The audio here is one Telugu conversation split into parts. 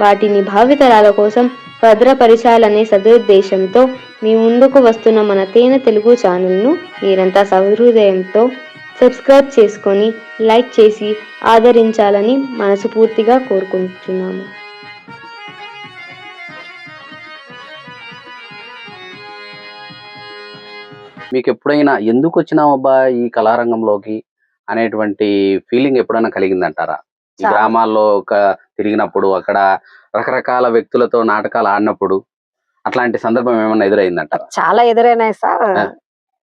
వాటిని భావితరాల కోసం భద్రపరచాలనే సదుద్దేశంతో మీ ముందుకు వస్తున్న మన తేనె తెలుగు ఛానల్ను మీరంతా సహృదయంతో సబ్స్క్రైబ్ చేసుకొని లైక్ చేసి ఆదరించాలని మనస్ఫూర్తిగా కోరుకుంటున్నాము. మీకు ఎప్పుడైనా ఎందుకు వచ్చినామబ్బా ఈ కళారంగంలోకి అనేటువంటి ఫీలింగ్ ఎప్పుడైనా కలిగిందంటారా? ఈ. గ్రామాల్లో ఒక తిరిగినప్పుడు అక్కడ రకరకాల వ్యక్తులతో నాటకాలు ఆడినప్పుడు అట్లాంటి సందర్భం ఏమన్నా ఎదురైందంటారా చాలా ఎదురైనాయి సార్.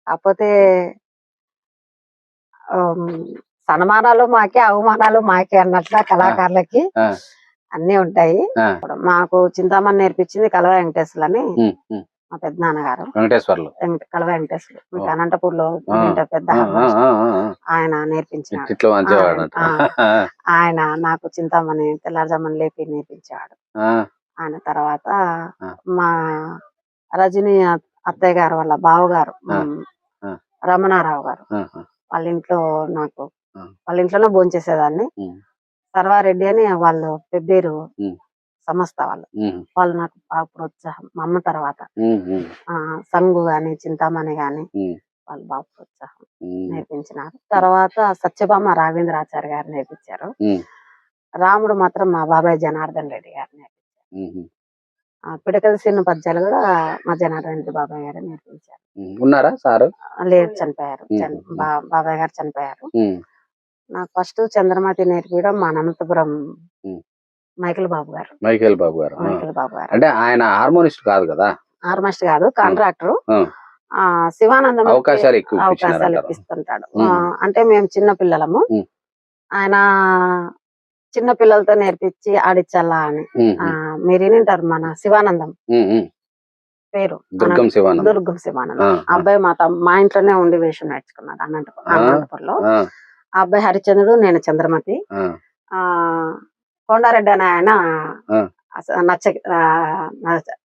కాకపోతే సన్మానాలు మాకే అవమానాలు మాకే అన్నట్ల కళాకారులకి. అన్ని ఉంటాయి మాకు చింతామణి నేర్పించింది కలవ వెంకటేశ్వరులు అని ఉమ్, ఉమ్. మా పెద్ద నాన్నగారు వెంకటేశ్వర్లు వెంకట- కలవ వెంకటేశ్వరులు. అనంతపూర్లో. పెద్ద. ఆయన ఆ, ఆయన నాకు చింతామణి తెల్లారుజామని లేపి నేర్పించాడు ఆయన తర్వాత. మా రజని అత్- అత్తయ్య గారు వాళ్ళ బావగారు. రమణారావు గారు వాళ్ళ ఇంట్లో నాకు. వాళ్ళ ఇంట్లోనే భోంచేసేదాన్ని సర్వారెడ్డి అని వాళ్ళు పెబ్బేరు. సంస్థ వాళ్ళు. వాళ్ళు నాకు బాగా ప్రోత్సాహం. మా అమ్మ తర్వాత. ఆ సంగు గాని చింతామణి గాని. వాళ్ళు బాగా ప్రోత్సాహం నేర్పించినారు. తర్వాత సత్యభామ రాఘవేంద్రాచార్య గారు నేర్పించారు. రాముడు మాత్రం మా బాబాయ్ జనార్దన్ రెడ్డి గారు నేర్పించారు. ఆ పిడకల సిన్న పద్యాలు కూడా మా జనార్దన్ రెడ్డి బాబాయ్ గారు నేర్పించారు. ఉన్నారా సారు? లేదు చనిపోయారు. బాబాయ్ గారు చనిపోయారు. నాకు ఫస్ట్ చంద్రమతి నేర్పించడం మా అనంతపురం. మైకిల్ బాబు గారు. మైకేల్ బాబు గారు. మైకిల్ బాబు గారు. అంటే ఆయన హార్మోనిస్ట్ కాదు కదా? ఆర్మస్ట్ కాదు కాంట్రాక్టర్. శివానందం అవకాశాలు ఎక్కువ అవకాశాలు. ఇప్పిస్తుంటాడు. అంటే మేము చిన్న పిల్లలము. ఆయన చిన్న పిల్లలతో నేర్పించి ఆడిచ్చల్లా అని. మీరు వినింటారు మన శివానందం. పేరు. దుర్గం శివానంద్. దుర్గం శివానందం. అబ్బాయి మా మా ఇంట్లోనే ఉండి వేషం నేర్చుకున్నాడు అనంతపురం. అనంతపురంలో. ఆ, అబ్బాయి హరిచంద్రుడు నేను చంద్రమతి. ఆ కొండారెడ్డి అని ఆయన నచ్చ ఆ, నచ్చ-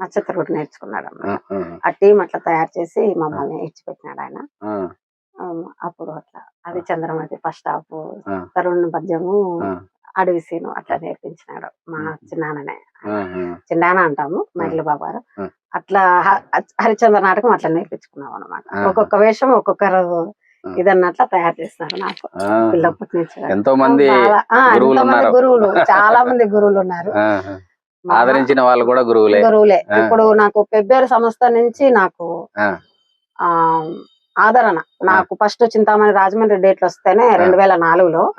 నక్షత్రుడు నేర్చుకున్నాడు ఆ, టీం అట్లా తయారు చేసి మమ్మల్ని ఇచ్చిపెట్టినాడు ఆయన. అప్పుడు అట్లా అది చంద్రమతి ఫస్ట్ హాఫ్. తరుణ్ పద్యము. అడవి సీను అట్లా నేర్పించినాడు మా చిన్నాననే. చిన్నాన అంటాము మైగిలి బాబు గారు ఆ. అట్లా హరిచంద్ర నాటకం అట్లా నేర్పించుకున్నాం అనమాట. ఒక్కొక్క వేషం ఒక్కొక్కరు ఇదన్నట్ల తయారు చేస్తున్నారు నాకు. పిల్లప్పటి నుంచి ఎంతో మంది గురువులు చాలా మంది గురువులు ఉన్నారు. ఆదరించిన వాళ్ళు కూడా గురువులే. గురువులే. ఇప్పుడు నాకు పెబ్బేరు సంస్థ నుంచి నాకు ఆ. ఆదరణ. నాకు ఫస్ట్ చింతామణి రాజమండ్రి డేట్లు వస్తేనే రెండు వేల నాలుగులో.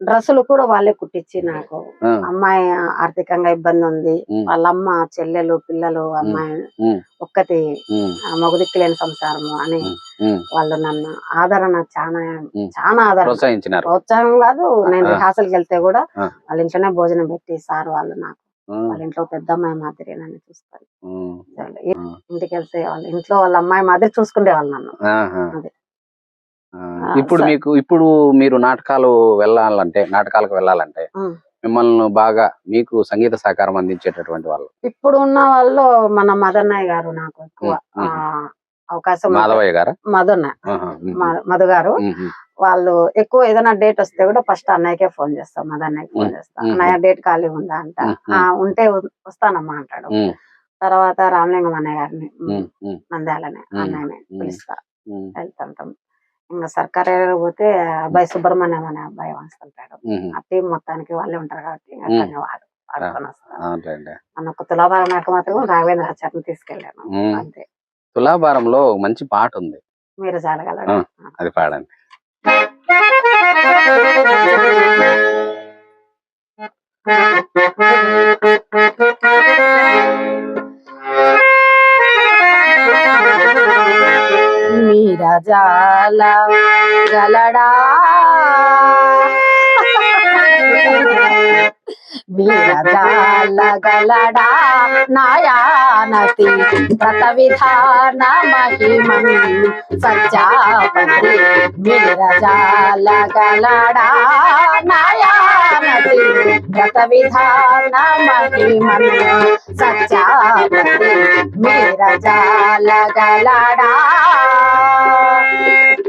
డ్రెస్సులు కూడా వాళ్ళే కుట్టించి నాకు. అమ్మాయి ఆర్థికంగా ఇబ్బంది ఉంది వాళ్ళ అమ్మ చెల్లెలు పిల్లలు అమ్మాయి ఒక్కటి ఉమ్, ఆ, మగదిక్కు సంసారము అని. వాళ్ళు నన్ను ఆదరణ చాలా. చాలా ఆదరణ. ప్రోత్సాహం కాదు నేను. రిహార్సల్కి వెళ్తే కూడా. వాళ్ళ ఇంట్లోనే భోజనం పెట్టి సార్ వాళ్ళు నాకు. వాళ్ళ ఇంట్లో పెద్ద అమ్మాయి మాదిరి నన్ను ఉమ్. ఇంటికి వెళ్తే వాళ్ళ ఇంట్లో వాళ్ళ అమ్మాయి మాదిరి చూసుకునే వాళ్ళు నన్ను. అదే. ఇప్పుడు మీకు ఇప్పుడు మీరు నాటకాలు వెళ్ళాలంటే నాటకాలకు వెళ్ళాలంటే. మిమ్మల్ని బాగా మీకు సంగీత సహకారం అందించేటటువంటి వాళ్ళు? ఇప్పుడు ఉన్న వాళ్ళు మన మదన్నయ్య గారు నాకు ఎక్కువ అవకాశం మాధవయ్య గారా? మదన్న మధు గారు. వాళ్ళు ఎక్కువ ఏదైనా డేట్ వస్తే కూడా ఫస్ట్ అన్నయ్యకే ఫోన్ చేస్తాం మదన్నయ్యకి ఫోన్ చేస్తాం. అన్నయ్య డేట్ ఖాళీ ఉందా అంట. ఉమ్, "ఆ, ఉంటే వస్తానమ్మా అంటాడు. తర్వాత రామలింగం అన్నయ్య గారిని నంద్యాలని. అన్నయ్యని. పిలుస్తా. వెళ్తుంటాం. సర్కారు పోతే అబ్బాయి సుబ్రహ్మణ్యం అనే అబ్బాయి వస్తుంటాడు. ఆ టీం మొత్తానికి వాళ్ళే ఉంటారు కాబట్టి. అతన్ని వాడు వాడుకొని. మన ఒక తులాభారం నాటకం మాత్రం రాఘవేంద్ర ఆచార్యని తీసుకెళ్ళాను. అంతే. తులాభారంలో ఒక మంచి పాట ఉంది. మీరు జాలగలరు అది పాడండి. మీరా జాల గలడా వీరజాలగలడా నాయానతి వ్రత విధాన మహిమన్ సత్యాపతి వీరజాలగలడా నాయానతి వ్రత విధాన మహిమన్ సత్యాపతి వీరజాలగలడా సుధా ప్రణయ జలజ వైధార్మికి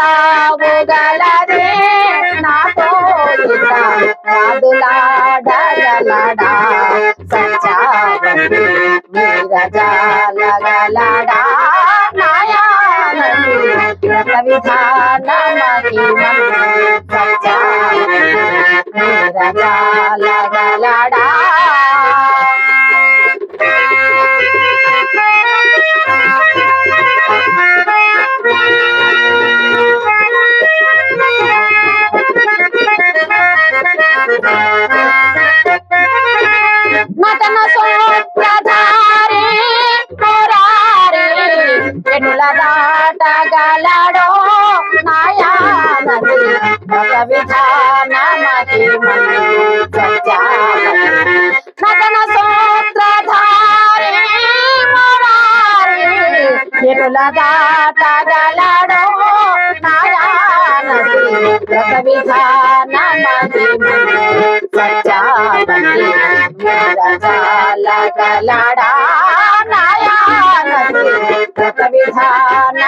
ఈడతావుగలడే నాతో ఇక వాదులాడగలడా సత్యావతి వీరజాలగలడా నాయానతి వ్రత విధాన మహిమన్ సత్యావతి వీరజాలగలడా వీరజాలగలడా నాయానతి వ్రత విధాన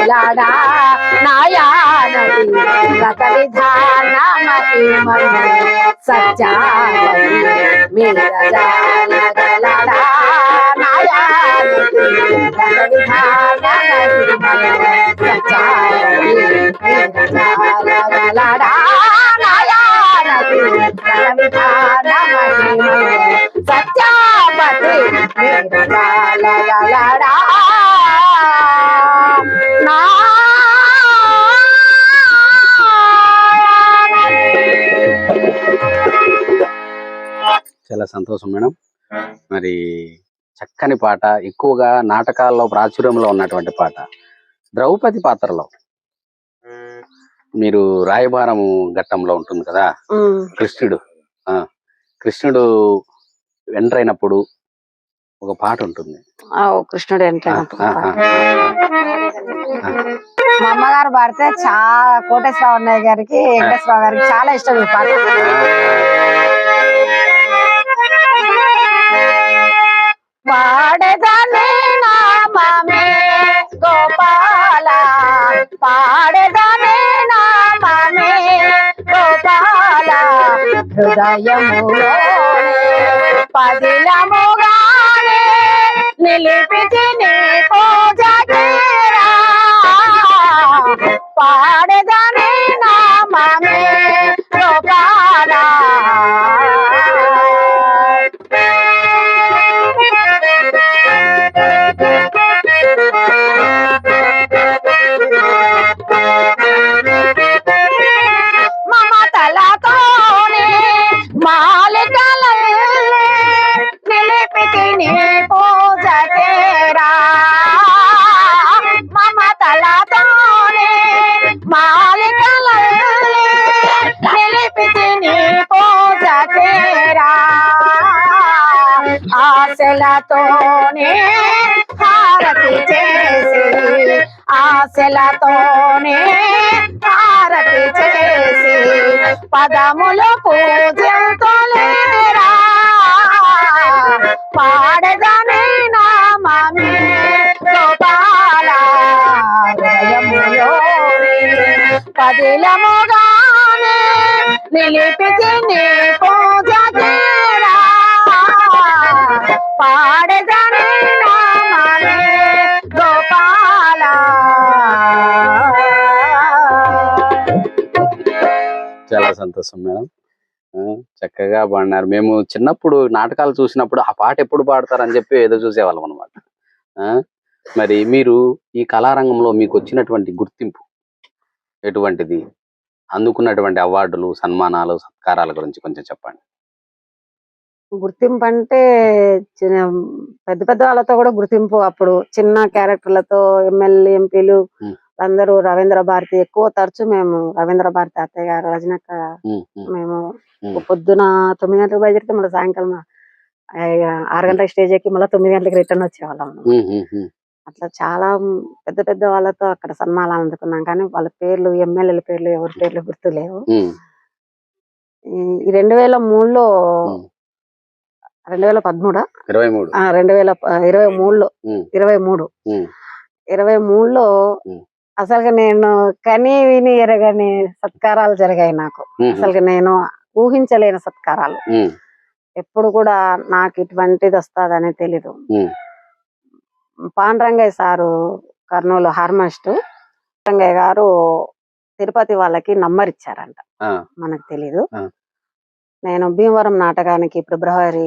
వీరజాలగలడా నాయానది వ్రత విధాన మహిమన్ సత్యావతి వీరజాలగలడా నాయానది వ్రత విధాన మహిమన్ సత్యావతి వీరజాలగలడా నాయానది వ్రత విధాన మహిమన్ సత్యావతి వీరజాలగలడా చాలా సంతోషం మేడం. మరి చక్కని పాట ఎక్కువగా నాటకాల్లో ప్రాచుర్యంలో ఉన్నటువంటి పాట. ద్రౌపది పాత్రలో మీరు రాయబారము ఘట్టంలో ఉంటుంది కదా? కృష్ణుడు. కృష్ణుడు ఎంటర్ అయినప్పుడు ఒక పాట ఉంటుంది. కృష్ణుడు ఆ, మా అమ్మగారు పాడితే చాలా కోటేశ్వరరావు గారికి వెంకటేశ్వరరావు గారికి చాలా ఇష్టం ఈ పాట. పాడేదాన్ని నామమే గోపాల. పాడేదాన్ని నామమే గోపాల. హృదయములో పదిలముగానే నిలిపితిని పూజకేరా ఆశలతోనే హారతి చేసి పదములు పూజంతోలేరా పాడదనే నామమే గోపాల పదిలముగానే నిలిపితి నీకు సంతోషం మేడం. చక్కగా పాడినారు. మేము చిన్నప్పుడు నాటకాలు చూసినప్పుడు ఆ పాట ఎప్పుడు పాడతారని చెప్పి ఏదో చూసేవాళ్ళం అనమాట మరి మీరు ఈ కళారంగంలో మీకు వచ్చినటువంటి గుర్తింపు ఎటువంటిది? అందుకున్నటువంటి అవార్డులు సన్మానాలు సత్కారాల గురించి కొంచెం చెప్పండి. గుర్తింపు అంటే పెద్ద పెద్ద వాళ్ళతో కూడా గుర్తింపు అప్పుడు చిన్న క్యారెక్టర్లతో ఎమ్మెల్యే ఎంపీలు. అందరూ రవీంద్ర భారతి ఎక్కువ తరచు మేము రవీంద్ర భారతి అత్తయ్య గారు రజనక్క మేము. పొద్దున తొమ్మిది గంటలకు బయలుదేరితే మళ్ళీ సాయంకాలం ఆరు గంటలకు స్టేజ్ ఎక్కి మళ్ళీ తొమ్మిది గంటలకు రిటర్న్ వచ్చేవాళ్ళం అట్లా చాలా పెద్ద పెద్ద వాళ్ళతో అక్కడ సన్మానాలు అందుకున్నాం. కానీ వాళ్ళ పేర్లు ఎమ్మెల్యేల పేర్లు ఎవరి పేర్లు గుర్తులేవు ఉమ్, ఈ- రెండు వేల మూడులో. రెండు వేల పదమూడా? ఇరవై మూడు. ఆ, రెండు వేల ఇరవై మూడులో. ఇరవై మూడు. ఇరవై మూడులో. అసలు నేను కని విని ఎరగని సత్కారాలు జరిగాయి నాకు. అసలు నేను ఊహించలేని సత్కారాలు. ఎప్పుడు కూడా నాకు ఇటువంటిది వస్తాదని తెలీదు. పాండ్రంగయ్య సారు కర్నూలు హార్మస్ట్ రంగయ్య గారు తిరుపతి వాళ్ళకి నంబర్ ఇచ్చారంట. మనకు తెలీదు. నేను భీమవరం నాటకానికి ఫిబ్రవరి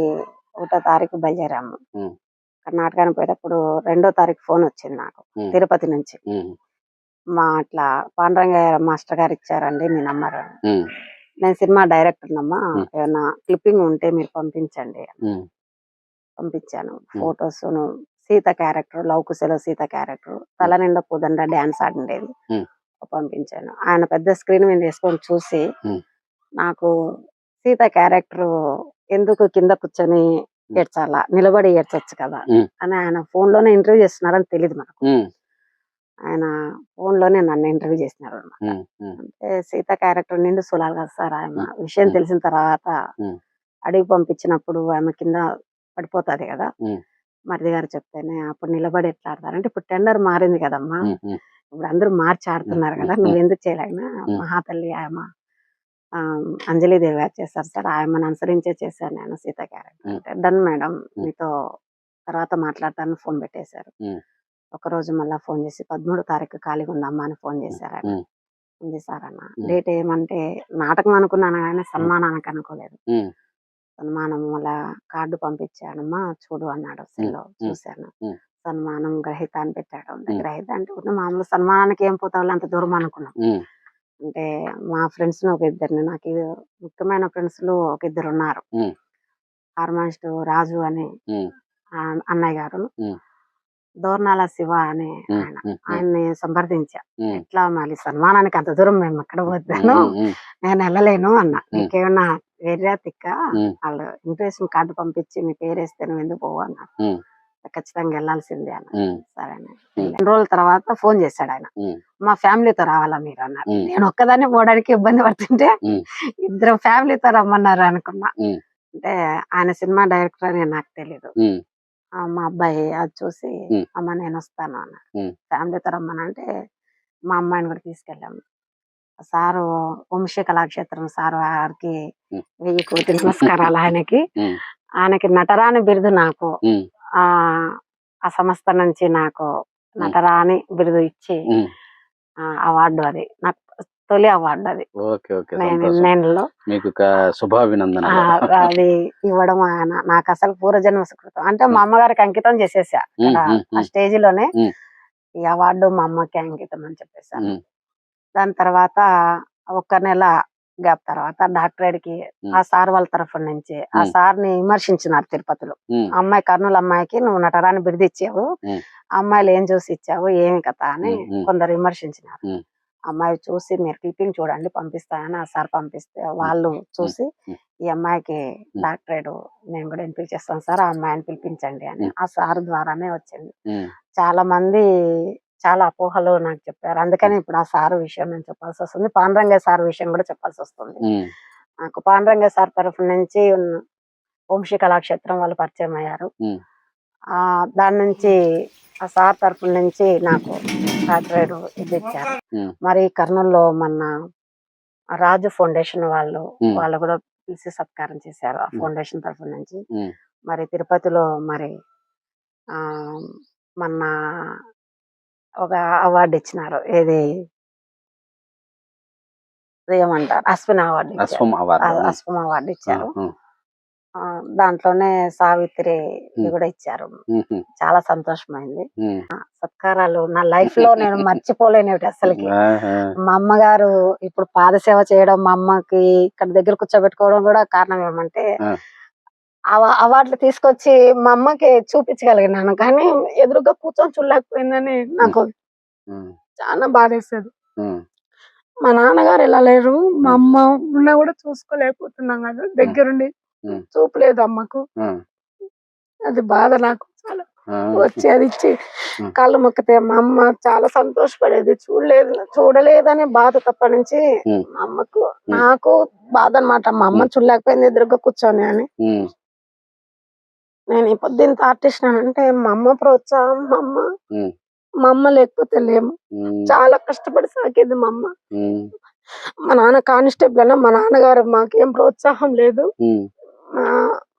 ఒకటో తారీఖు బయలుదేరాము. నాటకానికి పోయేటప్పుడు రెండో తారీఖు ఫోన్ వచ్చింది నాకు. తిరుపతి నుంచి. మా అట్లా పాండ్రంగయ్య మాస్టర్ గారు ఇచ్చారండి మీ నంబర్. నేను సినిమా డైరెక్టర్ Hmm. ఏమైనా క్లిప్పింగ్ ఉంటే మీరు పంపించండి పంపించాను. ఫొటోస్ సీత క్యారెక్టర్ లౌకుశలో సీత క్యారెక్టర్ తల నిండా కుదండ డాన్స్ ఆడిండేది. పంపించాను. ఆయన పెద్ద స్క్రీన్ మీద వేసుకొని చూసి. నాకు సీత క్యారెక్టర్ ఎందుకు కింద కూర్చొని ఏడ్చాలా? నిలబడి ఏడ్చొచ్చు కదా. అని ఆయన ఫోన్లోనే ఇంటర్వ్యూ చేస్తున్నారని తెలియదు మనకు. ఆయన ఫోన్లోనే నన్ను ఇంటర్వ్యూ చేసినారు అంటే సీత క్యారెక్టర్ నిండు సులాలు కదా సార్ ఆయన విషయం. తెలిసిన తర్వాత. అడిగి పంపించినప్పుడు ఆమె కింద పడిపోతాది కదా. మరిది గారు చెప్తేనే అప్పుడు నిలబడి ఎట్లా ఆడతారు అంటే ఇప్పుడు టెండర్ మారింది కదమ్మా ఇప్పుడు అందరూ మార్చి ఆడుతున్నారు కదా. నువ్వు ఎందుకు చేయలేనా. మహాతల్లి ఆయమ ఆ, అంజలిదేవి గారు చేశారు సార్ ఆయమను అనుసరించే చేశాను నేను సీత క్యారెక్టర్. అంటే డన్ మేడం మీతో తర్వాత మాట్లాడతాను ఫోన్ పెట్టేశారు. ఒక రోజు మళ్ళా ఫోన్ చేసి పదమూడో తారీఖు ఖాళీగా ఉందమ్మా అని ఫోన్ చేశారు ఆయన Hmm. ఉంది సార్ అన్న. డేట్ ఏమంటే నాటకం అనుకున్నాను కానీ సన్మానానికి అనుకోలేదు సన్మానం అలా కార్డు పంపించానమ్మా చూడు అన్నాడు సెల్లో చూశాను. సన్మానం గ్రహీత అని పెట్టాడు. గ్రహీత అంటే మామూలు సన్మానానికి ఏం పోతావు అంత దూరం అనుకున్నాం అంటే మా ఫ్రెండ్స్ ఒక ఇద్దరిని నాకు ఇది ముఖ్యమైన ఫ్రెండ్స్లో ఒక ఇద్దరు ఉన్నారు. హార్మాస్ట్ రాజు అని అన్నయ్య గారు. దోర్నాల శివ అనే ఆయన ఆయన్ని సంప్రదించా ఎట్లా మళ్ళీ సన్మానానికి అంత దూరం మేము ఎక్కడ పోతాను నేను వెళ్ళలేను అన్న. నీకేమన్నా వేరే తిక్క. వాళ్ళు ఇంట్రెస్ట్ కార్డు పంపించి నీ పేరు వేస్తే నువ్వు ఎందుకు పోవు అన్న. ఖచ్చితంగా వెళ్ళాల్సిందే అన్న సరే. రెండు రోజుల తర్వాత ఫోన్ చేశాడు ఆయన. మా ఫ్యామిలీతో రావాలా మీరు అన్నారు. నేను ఒక్కదాన్ని పోవడానికి ఇబ్బంది పడుతుంటే. ఇద్దరు ఫ్యామిలీతో రమ్మన్నారు అనుకున్నా. అంటే ఆయన సినిమా డైరెక్టర్ అని నాకు ఆ, మా అబ్బాయి అది చూసి. అమ్మ నేను వస్తాను అన్నాడు Hmm. ఫ్యామిలీతో రమ్మనంటే మా అమ్మాయిని కూడా తీసుకెళ్ళాము సారు వంశీ కళాక్షేత్రం సారు వారికి. వెయ్యి కోటి నమస్కారాలు ఆయనకి. ఆయనకి నటరాని బిరుదు నాకు ఆ ఆ సంస్థ నుంచి నాకు నటరాని బిరుదు ఇచ్చి అవార్డు అది నాకు తొలి అవార్డు అది. ఇన్నేళ్ళలో మీకు శుభాభినందన. అది ఇవ్వడం ఆయన నాకు అసలు పూర్వజన్మ సుకృతం. అంటే మా అమ్మగారికి అంకితం చేసేసా. ఆ స్టేజ్లోనే. ఈ అవార్డు మా అమ్మకి అంకితం అని చెప్పేసాను దాని తర్వాత ఒక నెల గ్యాప్ తర్వాత డాక్టరేట్కి. ఆ సార్ వాళ్ళ తరఫు నుంచి ఆ. సార్ని విమర్శించినారు తిరుపతిలో. అమ్మాయి కర్నూలు అమ్మాయికి నువ్వు నటరాని బిరుదు ఇచ్చావు ఉమ్. ఆ అమ్మాయిలు ఏం చూసి ఇచ్చావు? ఏమి కథ? అని. కొందరు విమర్శించినారు. అమ్మాయి చూసి మీరు క్లిప్పింగ్ చూడండి పంపిస్తానని ఆ సార్ పంపిస్తే వాళ్ళు చూసి. ఈ అమ్మాయికి డాక్టరేట్ మేము కూడా పిలిపిస్తాం సార్ ఆ అమ్మాయిని పిలిపించండి అని. ఆ సార్ ద్వారానే వచ్చింది. చాలా మంది చాలా అపోహలు నాకు చెప్పారు. అందుకని ఇప్పుడు ఆ సార్ విషయం నేను చెప్పాల్సి వస్తుంది. పాండురంగ సార్ విషయం కూడా చెప్పాల్సి వస్తుంది. నాకు పాండురంగ సార్ తరఫు నుంచి వంశీ కళాక్షేత్రం వాళ్ళు పరిచయం అయ్యారు. ఆ దాని నుంచి ఆ సార్ తరఫు నుంచి నాకు డాక్టరేట్ ఇది ఇచ్చారు. మరి కర్నూలులో మన రాజు ఫౌండేషన్ వాళ్ళు. వాళ్ళు కూడా పిలిచి సత్కారం చేశారు ఆ ఫౌండేషన్ తరఫు నుంచి. మరి తిరుపతిలో మరి ఆ మొన్న ఒక అవార్డు ఇచ్చినారు. ఏది? ఏమంటారు? అశ్విన్ అవార్డు అశ్వం అవార్డు ఇచ్చారు. దాంట్లోనే సావిత్రి. కూడా ఇచ్చారు. చాలా సంతోషమైంది. సత్కారాలు నా లైఫ్లో నేను మర్చిపోలేనివి అసలుకి. మా అమ్మగారు ఇప్పుడు పాదసేవ చేయడం మా అమ్మకి ఇక్కడ దగ్గర కూర్చోబెట్టుకోవడం కూడా కారణం ఏమంటే అవార్డులు తీసుకొచ్చి మా అమ్మకి చూపించగలిగినాను. కానీ ఎదురుగా కూర్చొని చూడలేకపోయిందని నాకు చాలా బాధేసేది. మా నాన్నగారు ఇలా లేరు? మా అమ్మ ఉన్నా కూడా చూసుకోలేకపోతున్నాం కదా దగ్గరుండి. చూపలేదు అమ్మకు అది బాధ నాకు. చాలా. వచ్చి అది ఇచ్చి. కాళ్ళు మొక్కితే మా అమ్మ చాలా సంతోషపడేది. చూడలేదు చూడలేదనే బాధ తప్ప నుంచి. మా అమ్మకు నాకు బాధ అన్నమాట. మా అమ్మ చూడలేకపోయింది ఎదురుగా కూర్చొని అని. నేను ఈ పొద్దు ఇంత ఆర్టిస్ట్ అంటే మా అమ్మ ప్రోత్సాహం మా అమ్మ. మా అమ్మ లేకపోతే లేము. చాలా కష్టపడి సాకేది మా అమ్మ. మా నాన్న కానిస్టేబుల్ అయినా మా నాన్నగారు మాకేం ప్రోత్సాహం లేదు.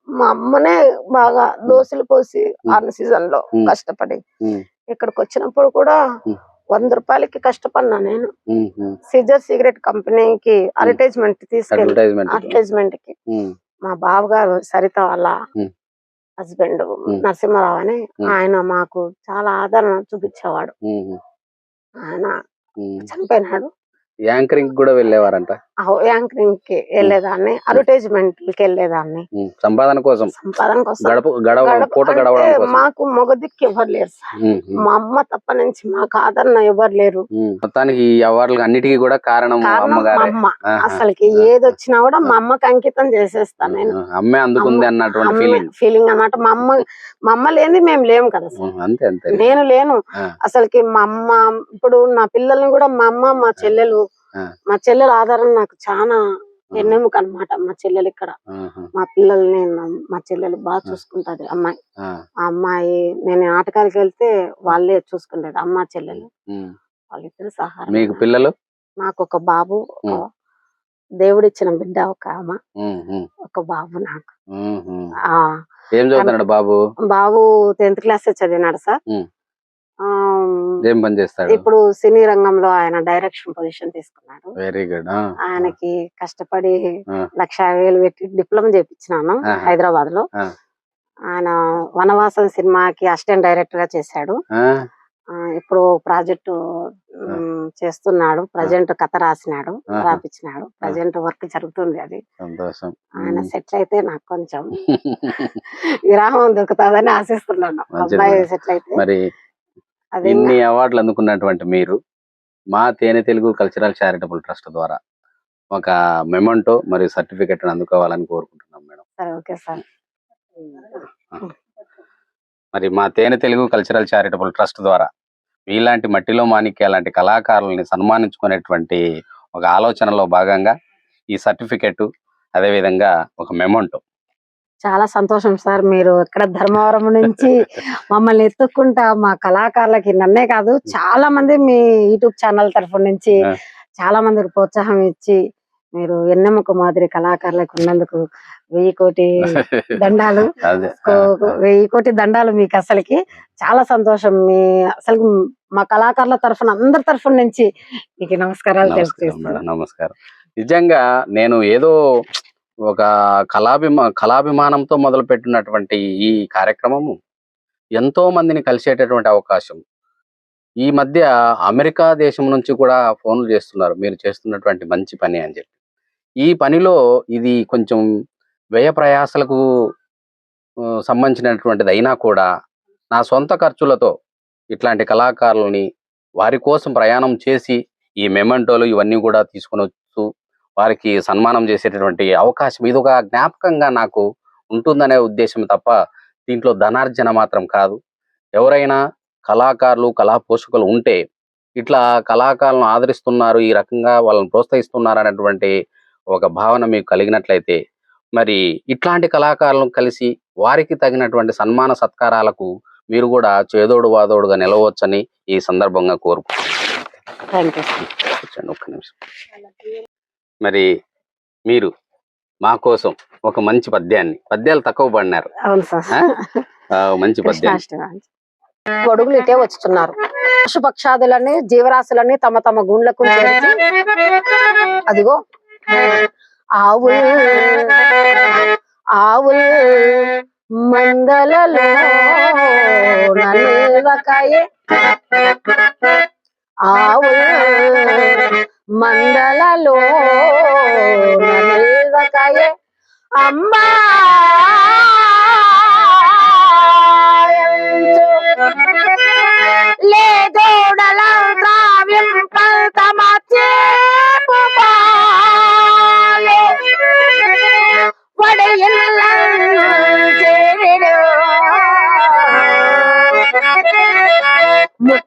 మా అమ్మనే బాగా దోశలు పోసి ఆన్ సీజన్లో. కష్టపడి ఇక్కడికి వచ్చినప్పుడు కూడా. వంద రూపాయలకి కష్టపడినా నేను. సిజర్ సిగరెట్ కంపెనీకి అడ్వర్టైజ్మెంట్ తీసుకెళ్ళి అడ్వర్టైజ్మెంట్కి మా బావగారు సరిత వాళ్ళ. హస్బెండ్. నరసింహారావు అని. ఆయన మాకు చాలా ఆదరణ చూపించేవాడు ఆయన. చనిపోయినాడు యాంకరింగ్ కూడా వెళ్ళేవారంట? యాంకరింగ్కి వెళ్ళేదాన్ని అడ్వర్టైజ్మెంట్కి వెళ్ళేదాన్ని. సంపాదన కోసం. సంపాదన కోసం. గడప గడవ గడప- పూట గడవడం మాకు మొగ దిక్కు ఎవరు లేరు సార్. మా అమ్మ తప్ప నుంచి మాకు ఆదరణ ఎవరు లేరు. మొత్తానికి ఈ అవార్డులు అన్నిటికీ కూడా కారణం అమ్మ. అసలుకి ఏది వచ్చినా కూడా మా అమ్మకి అంకితం చేసేస్తాను నేను. అమ్మే అందుకుంది అన్నటువంటి ఫీలింగ్ ఫీలింగ్ అన్నమాట. మా అమ్మ మా అమ్మ లేని మేము లేము కదా సార్. అంతే అంతే. నేను లేను. అసలుకి మా అమ్మ ఇప్పుడు నా పిల్లల్ని కూడా మా అమ్మ మా చెల్లెలు. మా చెల్లెల ఆధారం నాకు చాలా ఎన్నెముక అన్నమాట మా చెల్లెలు ఇక్కడ. మా పిల్లల్ని మా చెల్లెలు బాగా చూసుకుంటది అమ్మాయి. ఆ, అమ్మాయి నేను నాటకాలకి వెళ్తే వాళ్ళే చూసుకుంటది అమ్మ చెల్లెలు. వాళ్ళిద్దరు సహాయం మీకు పిల్లలు? నాకు ఒక బాబు. దేవుడిచ్చిన బిడ్డ ఒక అమ్మ ఒక బాబు నాకు. ఏం చదువుతున్నాడు బాబు? బాబు టెన్త్ క్లాస్ చదివినాడు సార్. ఏం పని చేస్తాడు? ఇప్పుడు సినీ రంగంలో ఆయన డైరెక్షన్ పొజిషన్ తీసుకున్నాడు. Very good. ఆయనకి కష్టపడి. లక్ష వేలు పెట్టి డిప్లొమా చేపించినాను. హైదరాబాద్లో. ఆయన వనవాసం సినిమాకి అసిస్టెంట్ డైరెక్టర్గా చేశాడు. ఆ, ఇప్పుడు ప్రాజెక్టు చేస్తున్నాడు. ప్రజెంట్ కథ రాసినాడు. రాపించినాడు ప్రజెంట్ వర్క్ జరుగుతుంది అది. సంతోషం. ఆయన. సెటిల్ అయితే నాకు కొంచెం విరామం దొరుకుతుందని ఆశిస్తున్నాను. అబ్బాయి. సెటిల్ అయితే. మరి ఇన్ని అవార్డులు అందుకున్నటువంటి మీరు మా తేనె తెలుగు కల్చరల్ చారిటబుల్ ట్రస్ట్ ద్వారా ఒక మెమంటో మరియు సర్టిఫికెట్ అందుకోవాలని కోరుకుంటున్నాం మేడం. సరే ఓకే సార్. మరి మా తేనె తెలుగు కల్చరల్ చారిటబుల్ ట్రస్ట్ ద్వారా మీలాంటి మట్టిలో మాణిక్య లాంటి కళాకారుల్ని సన్మానించుకునేటువంటి ఒక ఆలోచనలో భాగంగా ఈ సర్టిఫికెట్ అదేవిధంగా ఒక మెమంటో చాలా సంతోషం సార్. మీరు ఇక్కడ ధర్మవరం నుంచి మమ్మల్ని ఎత్తుక్కుంటా మా కళాకారులకి నన్నే కాదు చాలా మంది మీ యూట్యూబ్ ఛానల్ తరఫు నుంచి. చాలా మందికి ప్రోత్సాహం ఇచ్చి మీరు ఎన్నెమ్మకు మాదిరి కళాకారులకు ఉన్నందుకు వెయ్యి కోటి దండాలు. వెయ్యి కోటి దండాలు మీకు అసలుకి. చాలా సంతోషం. మీ అసలు మా కళాకారుల తరఫున అందరి తరఫున నుంచి మీకు నమస్కారాలు మేడం నమస్కారం. నిజంగా నేను ఏదో ఒక కళాభిమా కళాభిమానంతో మొదలు పెట్టినటువంటి ఈ కార్యక్రమము ఎంతో మందిని కలిసేటటువంటి అవకాశం. ఈ మధ్య అమెరికా దేశం నుంచి కూడా ఫోన్లు చేస్తున్నారు. మీరు చేస్తున్నటువంటి మంచి పని అని చెప్పి. ఈ పనిలో ఇది కొంచెం వ్యయ ప్రయాసలకు సంబంధించినటువంటిది అయినా కూడా నా సొంత ఖర్చులతో ఇట్లాంటి కళాకారులని వారి కోసం ప్రయాణం చేసి ఈ మెమెంటోలు ఇవన్నీ కూడా తీసుకొని వారికి సన్మానం చేసేటటువంటి అవకాశం. ఇది ఒక జ్ఞాపకంగా నాకు ఉంటుందనే ఉద్దేశం తప్ప దీంట్లో ధనార్జన మాత్రం కాదు. ఎవరైనా కళాకారులు కళా పోషకులు ఉంటే ఇట్లా కళాకారులను ఆదరిస్తున్నారు ఈ రకంగా వాళ్ళని ప్రోత్సహిస్తున్నారు అనేటువంటి ఒక భావన మీకు కలిగినట్లయితే మరి ఇట్లాంటి కళాకారులను కలిసి వారికి తగినటువంటి సన్మాన సత్కారాలకు మీరు కూడా చేదోడు వాదోడుగా నిలవచ్చని ఈ సందర్భంగా కోరుకుంటున్నాను. ఒక్క నిమిషం. మరి మీరు మా కోసం ఒక మంచి పద్యాన్ని. పద్యాలు తక్కువ పడినారు. మంచి కృష్ణాష్టమి. గొడుగులు ఇటే వచ్చుతున్నారు. పశుపక్షాదులని జీవరాశులని తమ తమ గుండ్లకు చేర్చి అదిగో ఆవుల్ ఆవుల్ మందలలో ఆవుల్ మండలలో నిల్వకయే. అమ్మా లేదోడల ద్రావ్యంపల్ తమ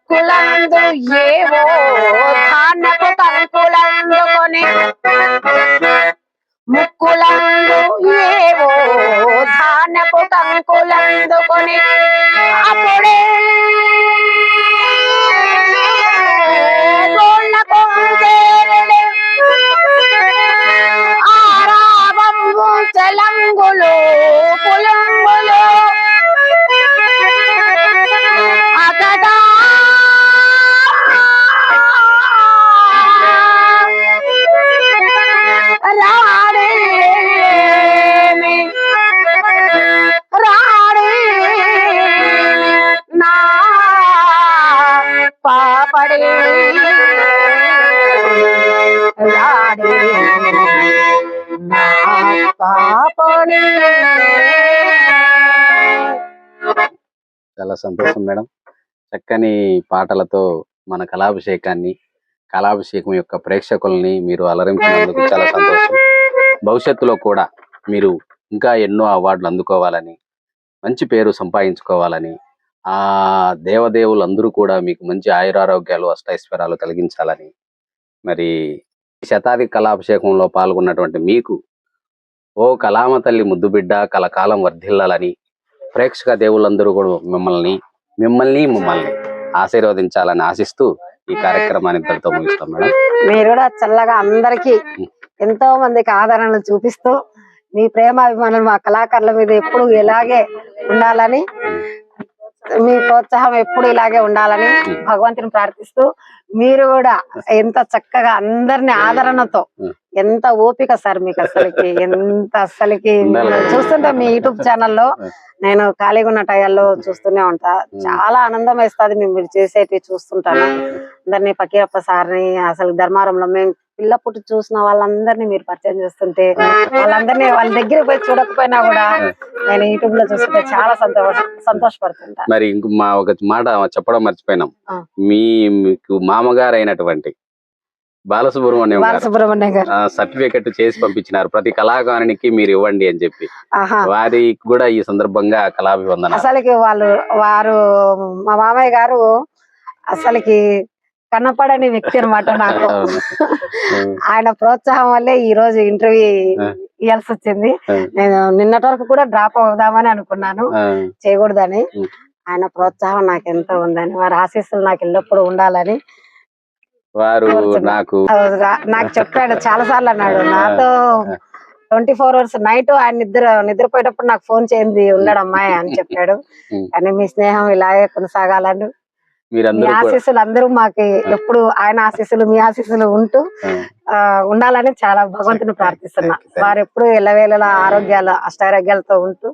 ముక్కులందు ఏవో ధాన్యపు కంకులందుకొని ముక్కులందు ఏవో ధాన్యపు కంకులందుకొని అప్పుడే సంతోషం మేడం. చక్కని పాటలతో మన కళాభిషేకాన్ని కళాభిషేకం యొక్క ప్రేక్షకుల్ని మీరు అలరించినందుకు చాలా సంతోషం. భవిష్యత్తులో కూడా మీరు ఇంకా ఎన్నో అవార్డులు అందుకోవాలని మంచి పేరు సంపాదించుకోవాలని ఆ దేవదేవులందరూ కూడా మీకు మంచి ఆయురారోగ్యాలు అష్టైశ్వర్యాలు కలిగించాలని మరి శతాది కళాభిషేకంలో పాల్గొన్నటువంటి మీకు ఓ కళామ తల్లి ముద్దుబిడ్డ కలకాలం వర్ధిల్లాలని ప్రేక్షక దేవుళ్ళందరూ కూడా మిమ్మల్ని మిమ్మల్ని మమ్మల్ని ఆశీర్వదించాలని ఆశిస్తూ ఈ కార్యక్రమాన్ని ఇంతటితో ముగిస్తాం మేడం. మీరు కూడా చల్లగా అందరికి ఎంతో మందికి ఆదరణ చూపిస్తూ మీ ప్రేమ అభిమానులు మా కళాకారుల మీద ఎప్పుడు ఇలాగే ఉండాలని మీ ప్రోత్సాహం ఎప్పుడు ఇలాగే ఉండాలని భగవంతుని ప్రార్థిస్తూ మీరు కూడా ఎంత చక్కగా అందరిని ఆదరణతో ఎంత ఓపిక సార్ మీకు అసలుకి? ఎంత అసలుకి. చూస్తుంటే మీ యూట్యూబ్ ఛానల్లో. నేను ఖాళీగా ఉన్న టైంలో చూస్తూనే ఉంటా. చాలా ఆనందం వేస్తుంది మేము మీరు చేసేటివి చూస్తుంటాను. అందరినీ పకీరప్ప సార్ని అసలు ధర్మారంలో మేము పిల్ల పుట్టి చూసిన వాళ్ళందరినీ మీరు పరిచయం చేస్తుంటే వాళ్ళందరినీ వాళ్ళ దగ్గర పోయి చూడకపోయినా కూడా నేను యూట్యూబ్లో చూస్తుంటే చాలా సంతోష సంతోషపడుతుంటా. మరి ఇంక మా ఒక మాట చెప్పడం మర్చిపోయినాం. మీ మీకు మామగారు అయినటువంటి బాలసుబ్రహ్మణ్యం బాలసుబ్రహ్మణ్యం గారు. సర్టిఫికెట్ చేసి పంపించినారు. ప్రతి కళాకారునికి మీరు ఇవ్వండి అని చెప్పి. వారికి కూడా ఈ సందర్భంగా కళాభివందన అసలుకి వాళ్ళు వారు మా మామయ్య గారు అసలుకి కనపడని వ్యక్తి అన్నమాట నాకు. ఆయన ప్రోత్సాహం వల్లే ఈ రోజు ఇంటర్వ్యూ. ఇవ్వాల్సి వచ్చింది. నేను నిన్నటి వరకు కూడా డ్రాప్ అవుదామని అనుకున్నాను. చేయకూడదని. ఆయన ప్రోత్సాహం నాకు ఎంతో ఉందని వారి ఆశీస్సులు నాకు ఎల్లప్పుడూ ఉండాలని వారు. నాకు నాకు చెప్పాడు చాలా సార్లు అన్నాడు నాతో ట్వంటీ ఫోర్ అవర్స్ నైట్ ఆయన నిద్ర నిద్రపోయేటప్పుడు నాకు ఫోన్ చేయండి ఉన్నాడు అమ్మాయి అని చెప్పాడు. కానీ మీ స్నేహం ఇలాగే కొనసాగాలని మీ ఆశీస్సులు అందరూ మాకు ఎప్పుడు ఆయన ఆశీస్సులు మీ ఆశీస్సులు ఉంటూ ఉండాలని చాలా భగవంతుని ప్రార్థిస్తున్నా. వారు ఎప్పుడు ఎల్లవేళలా ఆరోగ్యాలు అష్టారోగ్యాలతో ఉంటూ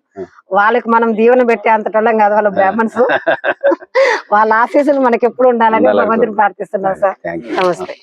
వాళ్ళకి మనం దీవెన పెట్టే అంతటోళ్ళం కాదు వాళ్ళ బ్రాహ్మణ్స్ వాళ్ళ ఆశీస్సులు మనకి ఎప్పుడు ఉండాలని భగవంతుని ప్రార్థిస్తున్నాం సార్. నమస్తే.